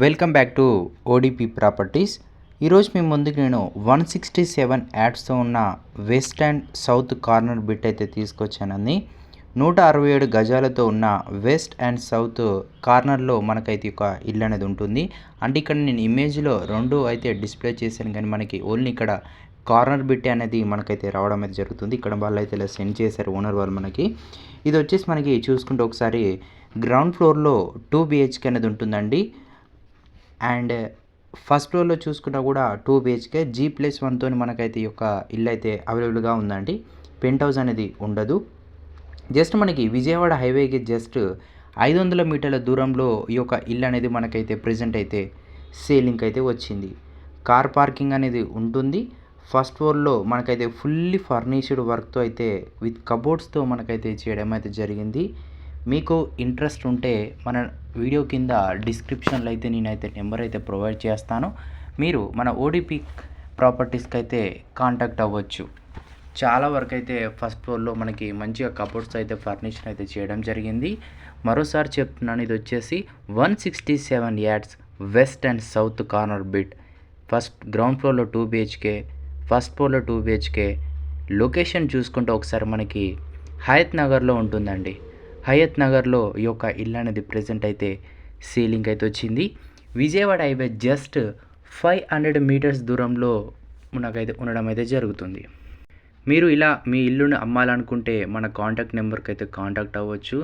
Welcome back to O D P properties. ఈరోజు మీ ముందుకు నేను వన్ సిక్స్టీ సెవెన్ యాడ్స్తో ఉన్న west and south corner bit అయితే తీసుకొచ్చానండి. నూట అరవై ఏడు గజాలతో ఉన్న వెస్ట్ అండ్ సౌత్ కార్నర్లో మనకైతే ఒక ఇల్లు అనేది ఉంటుంది. అంటే ఇక్కడ నేను ఇమేజ్లో రెండు అయితే డిస్ప్లే చేశాను కానీ మనకి ఓన్లీ ఇక్కడ కార్నర్ బిట్ అనేది మనకైతే రావడం అయితే జరుగుతుంది. ఇక్కడ వాళ్ళు అయితే ఇలా సెండ్ చేశారు ఓనర్ వాళ్ళు మనకి. ఇది వచ్చేసి మనకి చూసుకుంటే ఒకసారి గ్రౌండ్ ఫ్లోర్లో టూ బిహెచ్కే అనేది ఉంటుందండి. అండ్ ఫస్ట్ ఫ్లోర్లో చూసుకున్నా కూడా టూ బిహెచ్కే జీ ప్లస్ వన్తో మనకైతే ఈ యొక్క ఇల్లు అయితే అవైలబుల్గా ఉందండి. పెంట్ హౌస్ అనేది ఉండదు. జస్ట్ మనకి విజయవాడ హైవేకి జస్ట్ ఐదు వందల మీటర్ల దూరంలో ఈ యొక్క ఇల్లు అనేది మనకైతే ప్రజెంట్ అయితే సేలింగ్ అయితే వచ్చింది. కార్ పార్కింగ్ అనేది ఉంటుంది. ఫస్ట్ ఫ్లోర్లో మనకైతే ఫుల్లీ ఫర్నిష్డ్ వర్క్తో అయితే విత్ కబోర్డ్స్తో మనకైతే చేయడం అయితే జరిగింది. మీకు ఇంట్రెస్ట్ ఉంటే మన వీడియో కింద డిస్క్రిప్షన్లో అయితే నేనైతే నెంబర్ అయితే ప్రొవైడ్ చేస్తాను. మీరు మన ఓడిపి ప్రాపర్టీస్కి అయితే కాంటాక్ట్ అవ్వచ్చు. చాలా వరకు అయితే ఫస్ట్ ఫ్లోర్లో మనకి మంచిగా కబోర్డ్స్ అయితే ఫర్నిచర్ అయితే చేయడం జరిగింది. మరోసారి చెప్తున్నాను ఇది వచ్చేసి one sixty seven yards west and south corner bit first ground ఫ్లోర్లో two B H K first ఫ్లోర్లో two B H K location చూసుకుంటే ఒకసారి మనకి హయత్ నగర్లో ఉంటుందండి. హయత్ నగర్లో ఈ యొక్క ఇల్లు అనేది ప్రజెంట్ అయితే సీలింగ్ అయితే వచ్చింది. Vijayawada highway just five hundred metres దూరంలో మనకైతే ఉండడం అయితే జరుగుతుంది. మీరు ఇలా మీ ఇల్లుని అమ్మాలనుకుంటే మన కాంటాక్ట్ నెంబర్కి అయితే కాంటాక్ట్ అవ్వచ్చు.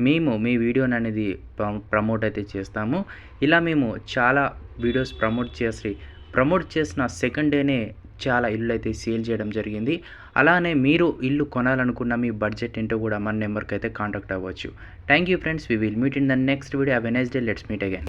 మేము మీ వీడియోని అనేది ప్ర- ప్రమోట్ అయితే చేస్తాము. ఇలా మేము చాలా వీడియోస్ ప్రమోట్ చేసి ప్రమోట్ చేసిన సెకండ్ డేనే చాలా ఇల్లు అయితే సేల్ చేయడం జరిగింది. అలానే మీరు ఇల్లు కొనాలనుకున్న మీ బడ్జెట్ ఏంటో కూడా మన నెంబర్కి అయితే కాంటాక్ట్ అవ్వచ్చు. Thank you friends we will meet in the next video have a nice day let's meet again